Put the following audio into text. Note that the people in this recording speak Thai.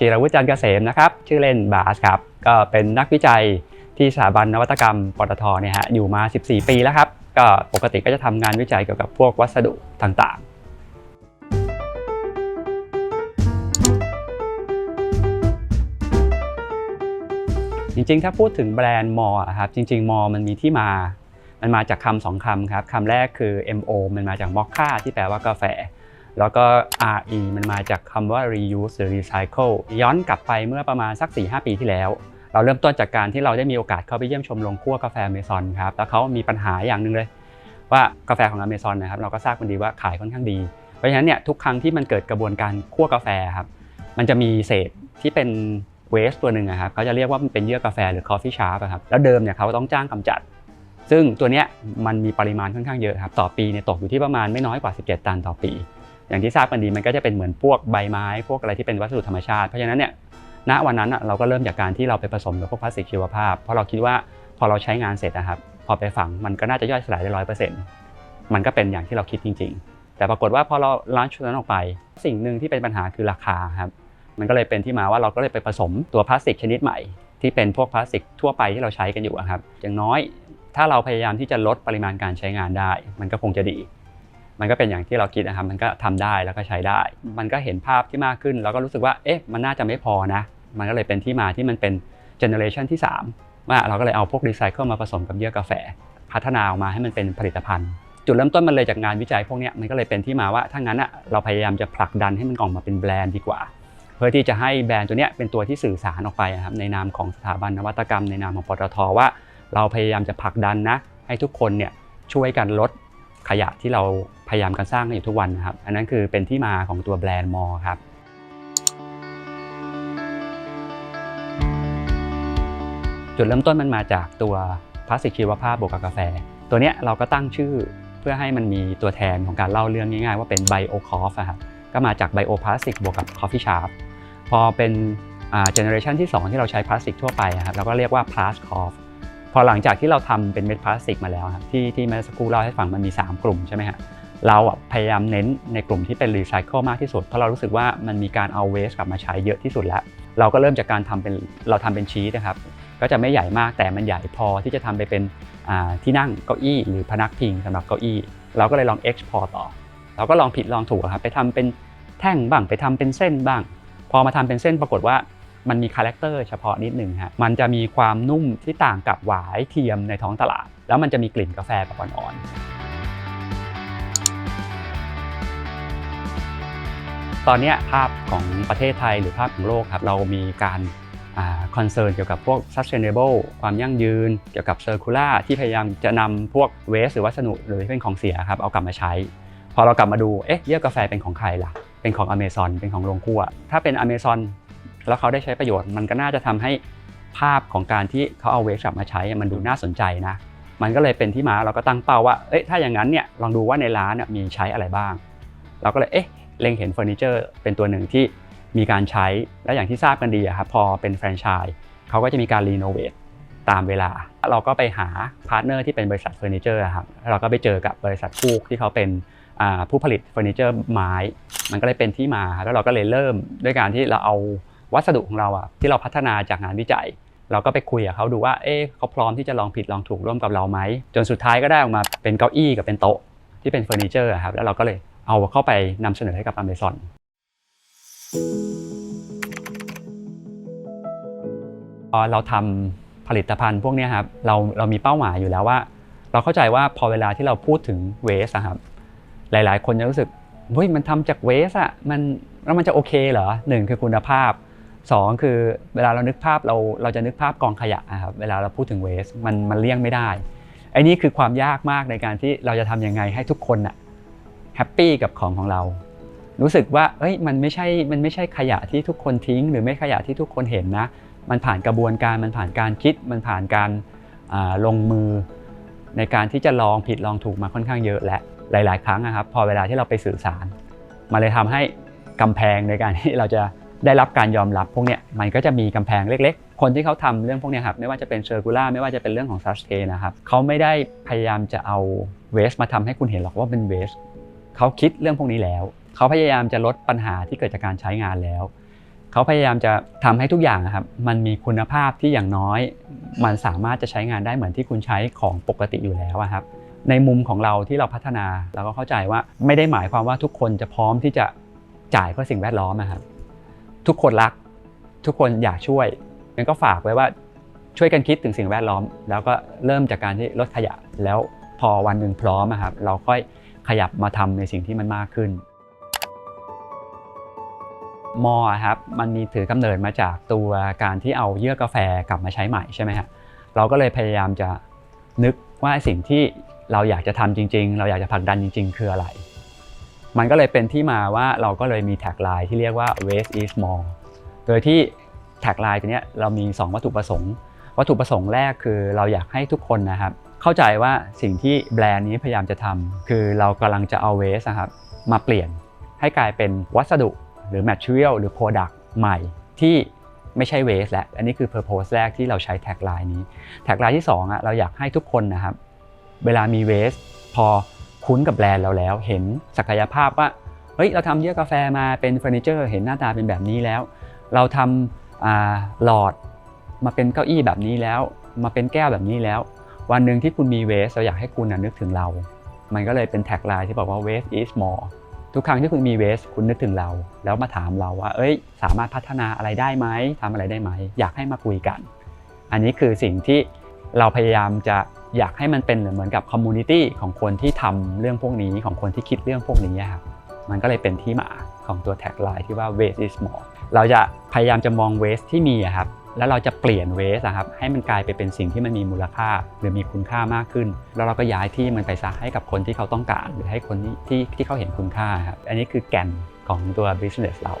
จิรวุฒิจันทร์เกษมนะครับ ชื่อเล่นบาสครับ ก็เป็นนักวิจัยที่สถาบันนวัตกรรมปตทเนี่ยฮะอยู่มา 14 ปีแล้วครับ ก็ปกติก็จะทำงานวิจัยเกี่ยวกับพวกวัสดุต่างๆ จริงๆ ถ้าพูดถึงแบรนด์มอครับ จริง ๆ มอมันมีที่มา มันมาจากคำสองคำครับคำแรกคือ MO มันมาจากมอคค่าที่แปลว่ากาแฟ แล้วก็ RE มันมาจากคำว่า reuse หรือ recycle ย้อนกลับไปเมื่อประมาณสัก 4-5 ปีที่แล้ว เราเริ่มต้นจากการที่เราได้มีโอกาสเข้าไปเยี่ยมชมโรงคั่วกาแฟอเมซอนครับ แล้วเขามีปัญหาอย่างหนึ่งเลย ว่ากาแฟของอเมซอนนะครับเราก็ทราบกันดีว่าขายค่อนข้างดี เพราะฉะนั้นเนี่ยทุกครั้งที่มันเกิดกระบวนการคั่วกาแฟครับมันจะมีเศษที่เป็นเวสตัวหนึ่งอะครับเขาจะเรียกว่ามันเป็นเยื่อกาแฟหรือ coffee sharp ครับแล้วเดิมเนี่ยเขาต้องจ้างกำจัด ซึ่งตัวเนี้ยมันมีปริมาณค่อนข้างเยอะครับต่อปีเนี่ยตกอยู่ที่ประมาณไม่น้อยกว่า 17 ตันต่อปี อย่างที่ทราบกันดีมันก็จะเป็นเหมือนพวกใบไม้ พวกอะไรที่เป็นวัสดุธรรมชาติเพราะฉะนั้นเนี่ยณวันนั้นเราก็เริ่มจากการที่เราไปผสมกับพวกพลาสติกชีวภาพ เพราะเราคิดว่าพอเราใช้งานเสร็จนะครับ พอไปฝังมันก็น่าจะย่อยสลายได้ร้อยเปอร์เซ็นต์มันก็เป็นอย่างที่เราคิดจริง ๆ แต่ปรากฏว่าพอเราล้านชุดนั้นออกไป สิ่งหนึ่งที่เป็นปัญหาคือราคาครับมันก็เลยเป็นที่มาว่าเราก็เลยไปผสมตัวพลาสติกชนิดใหม่ ที่เป็นพวกพลาสติกทั่วไปที่เราใช้กันอยู่อะครับอย่างน้อยถ้าเราพยายามที่จะลดปริมาณการใช้งานได้ มันก็คงจะดี มันก็เป็นอย่างที่เราคิดนะครับ มันก็ทำได้แล้วก็ใช้ได้ มันก็เห็นภาพที่มากขึ้น แล้วก็รู้สึกว่า เอ๊ะ มันน่าจะไม่พอนะ มันก็เลยเป็นที่มาที่มันเป็นเจเนอเรชันที่ 3 ว่าเราก็เลยเอาพวกรีไซเคิลมาผสมกับเยื่อกาแฟ พัฒนาออกมาให้มันเป็นผลิตภัณฑ์ จุดเริ่มต้นมันเลยจากงานวิจัยพวกเนี้ยมันก็เลยเป็นที่มาว่าถ้างั้นอะเราพยายามจะผลักดันให้มันออกมาเป็นแบรนด์ดีกว่า เพื่อที่จะให้แบรนด์ตัวเนี้ยเป็นตัวที่สื่อสารออกไปนะครับในนามของสถาบันนวัตกรรม ในนามของปตทว่า เราพยายามจะผลักดันนะให้ทุกคนเนี่ยช่วยกันลด ขยะที่เราพยายามกันสร้างกันอยู่ทุกวันนะครับ อันนั้นคือเป็นที่มาของตัวแบรนด์มอครับจุดเริ่มต้นมันมาจากตัวพลาสติกชีวภาพบวกกับกาแฟ ตัวเนี้ยเราก็ตั้งชื่อเพื่อให้มันมีตัวแทนของการเล่าเรื่องง่ายๆ ว่าเป็นไบโอคอฟครับก็มาจากไบโอพลาสติกบวกกับคอฟฟี่ชาร์ปพอเป็นเจเนอเรชันที่ 2 ที่เราใช้พลาสติกทั่วไปครับเราก็เรียกว่าพลาสคอฟ อหลังจากที่เราทำเป็นเม็ดพลาสติกมาแล้วครับที่ที่เมื่อสักครู่เล่าให้ฟังมันมี 3 กลุ่มใช่ไหมฮะเราพยายามเน้นในกลุ่มที่เป็นรีไซเคิลมากที่สุด เพราะเรารู้สึกว่ามันมีการเอาเวสกลับมาใช้เยอะที่สุดแล้ว เราก็เริ่มจากการทำเป็นเราทำเป็นชีสนะครับ ก็จะไม่ใหญ่มากแต่มันใหญ่พอที่จะทำไปเป็นที่นั่งเก้าอี้หรือพนักพิงสำหรับเก้าอี้ เราก็เลยลอง export ต่อ เราก็ลองผิดลองถูกครับไปทำเป็นแท่งบ้างไปทำเป็นเส้นบ้าง พอมาทำเป็นเส้นปรากฏว่า มันมีคาแรคเตอร์เฉพาะนิดหนึ่งฮะมันจะมีความนุ่มที่ต่างกับหวายเทียมในท้องตลาด แล้วมันจะมีกลิ่นกาแฟแบบอ่อนๆตอนนี้ภาพของประเทศไทยหรือภาพของโลกครับเรามีการคอนเซิร์นเกี่ยวกับพวก sustainable ความยั่งยืน เกี่ยวกับ circular ที่พยายามจะนำพวก waste หรือวัสดุหรือที่เป็นของเสียครับเอากลับมาใช้ พอเรากลับมาดู เอ๊ะเยื่อกาแฟเป็นของใครล่ะ เป็นของ Amazon เป็นของโรงคั่วถ้าเป็น Amazon แล้วเขาได้ใช้ประโยชน์มันก็น่าจะทำให้ภาพของการที่เขาเอาเวสกลับมาใช้มันดูน่าสนใจนะ มันก็เลยเป็นที่มาเราก็ตั้งเป้าว่า เอ้ยถ้าอย่างนั้นเนี่ยลองดูว่าในร้านมีใช้อะไรบ้าง เราก็เลยเอ๊ะเล็งเห็นเฟอร์นิเจอร์เป็นตัวหนึ่งที่มีการใช้และอย่างที่ทราบกันดีครับพอเป็นแฟรนไชส์เขาก็จะมีการรีโนเวทตามเวลา เราก็ไปหาพาร์ทเนอร์ที่เป็นบริษัทเฟอร์นิเจอร์ครับเราก็ไปเจอกับบริษัทฟูกที่เขาเป็นผู้ผลิตเฟอร์นิเจอร์ไม้ มันก็เลยเป็นที่มาแล้วเราก็เลยเริ่มด้วยการที่เราเอา วัสดุของเราอะที่เราพัฒนาจากงานวิจัย เราก็ไปคุยกับเขาดูว่าเอ๊ะเขาพร้อมที่จะลองผิดลองถูกร่วมกับเราไหมจนสุดท้ายก็ได้ออกมาเป็นเก้าอี้กับเป็นโต๊ะที่เป็นเฟอร์นิเจอร์ครับแล้วเราก็เลยเอาเข้าไปนำเสนอให้กับ Amazon พอเราทำผลิตภัณฑ์พวกนี้ครับเราเรามีเป้าหมายอยู่แล้วว่า เราเข้าใจว่าพอเวลาที่เราพูดถึงเวสครับหลาย ๆ คนจะรู้สึกเฮ้ยมันทำจากเวสอะมันแล้วมันจะโอเคเหรอหนึ่งคือคุณภาพ สองคือเวลาเรานึกภาพเราเราจะนึกภาพกองขยะครับเวลาเราพูดถึงเวสมันมันเลี่ยงไม่ได้ไอ้นี่คือความยากมากในการที่เราจะทำยังไงให้ทุกคนอะแฮปปี้กับของของเรา รู้สึกว่าเอ้ยมันไม่ใช่มันไม่ใช่ขยะที่ทุกคนทิ้ง หรือไม่ขยะที่ทุกคนเห็นนะมันผ่านกระบวนการมันผ่านการคิดมันผ่านการลงมือ ในการที่จะลองผิดลองถูกมาค่อนข้างเยอะและหลาย ๆ ครั้งนะครับพอเวลาที่เราไปสื่อสารมาเลยทำให้กำแพงในการที่เราจะ ได้รับการยอมรับพวกเนี้ยมันก็จะมีกำแพงเล็กๆ คนที่เขาทำเรื่องพวกเนี้ยครับไม่ว่าจะเป็นเชอร์กูล่าไม่ว่าจะเป็นเรื่องของซัสเทนะครับเขาไม่ได้พยายามจะเอาเวสมาทำให้คุณเห็นหรอกว่าเป็นเวสเขาคิดเรื่องพวกนี้แล้ว เขาพยายามจะลดปัญหาที่เกิดจากการใช้งานแล้ว เขาพยายามจะทำให้ทุกอย่างครับมันมีคุณภาพที่อย่างน้อย มันสามารถจะใช้งานได้เหมือนที่คุณใช้ของปกติอยู่แล้วครับในมุมของเราที่เราพัฒนาเราก็เข้าใจว่าไม่ได้หมายความว่าทุกคนจะพร้อมที่จะจ่ายเพื่อสิ่งแวดล้อมนะครับ ทุกคนรัก ทุกคนอยากช่วยงั้นก็ฝากไว้ว่าช่วยกันคิดถึงสิ่งแวดล้อม แล้วก็เริ่มจากการที่ลดขยะ แล้วพอวันหนึ่งพร้อมอะครับเราค่อยขยับมาทำในสิ่งที่มันมากขึ้นมอครับมันมีถือกำเนิดมาจากตัวการที่เอาเยื่อกาแฟกลับมาใช้ใหม่ใช่ไหมฮะเราก็เลยพยายามจะนึกว่าสิ่งที่เราอยากจะทำจริง ๆ เราอยากจะผลักดันจริง ๆ คืออะไร มันก็เลยเป็นที่มาว่าเราก็เลยมีแท็กไลน์ที่เรียกว่า waste is more โดยที่แท็กไลน์ตัวนี้เรามี 2 วัตถุประสงค์ วัตถุประสงค์แรกคือเราอยากให้ทุกคนนะครับ เข้าใจว่าสิ่งที่แบรนด์นี้พยายามจะทำคือเรากำลังจะเอาเวสนะครับมาเปลี่ยนให้กลายเป็นวัสดุหรือ material หรือ product ใหม่ที่ไม่ใช่เวสและอันนี้คือ purpose แรกที่เราใช้แท็กไลน์นี้ แท็กไลน์ที่2อะเราอยากให้ทุกคนนะครับ เวลามีเวสพอ คุ้นกับแบรนด์เราแล้ว เห็นศักยภาพว่าเฮ้ยเราทำเยื่อกาแฟมาเป็นเฟอร์นิเจอร์ เห็นหน้าตาเป็นแบบนี้แล้ว เราทำอ่าหลอดมาเป็นเก้าอี้แบบนี้แล้ว มาเป็นแก้วแบบนี้แล้ว วันหนึ่งที่คุณมีเวสเราอยากให้คุณนึกถึงเรา มันก็เลยเป็นแท็กไลน์ที่บอกว่า waste is more ทุกครั้งที่คุณมีเวสคุณนึกถึงเรา แล้วมาถามเราว่า เอ้ย สามารถพัฒนาอะไรได้ไหมทำอะไรได้ไหม อยากให้มาคุยกัน อันนี้คือสิ่งที่เราพยายามจะ อยากให้มันเป็นเหมือนกับคอมมูนิตี้ของคนที่ทำเรื่องพวกนี้ของคนที่คิดเรื่องพวกนี้ครับมันก็เลยเป็นที่มาของตัวแท็กไลน์ที่ว่า waste is more เราจะพยายามจะมอง waste ที่มีอะครับแล้วเราจะเปลี่ยน waste อะครับให้มันกลายไปเป็นสิ่งที่มันมีมูลค่า หรือมีคุณค่ามากขึ้น แล้วเราก็ย้ายที่มันไปซะให้กับคนที่เขาต้องการ หรือให้คนที่ที่ที่เขาเห็นคุณค่าครับอันนี้คือแก่นของตัว business เรา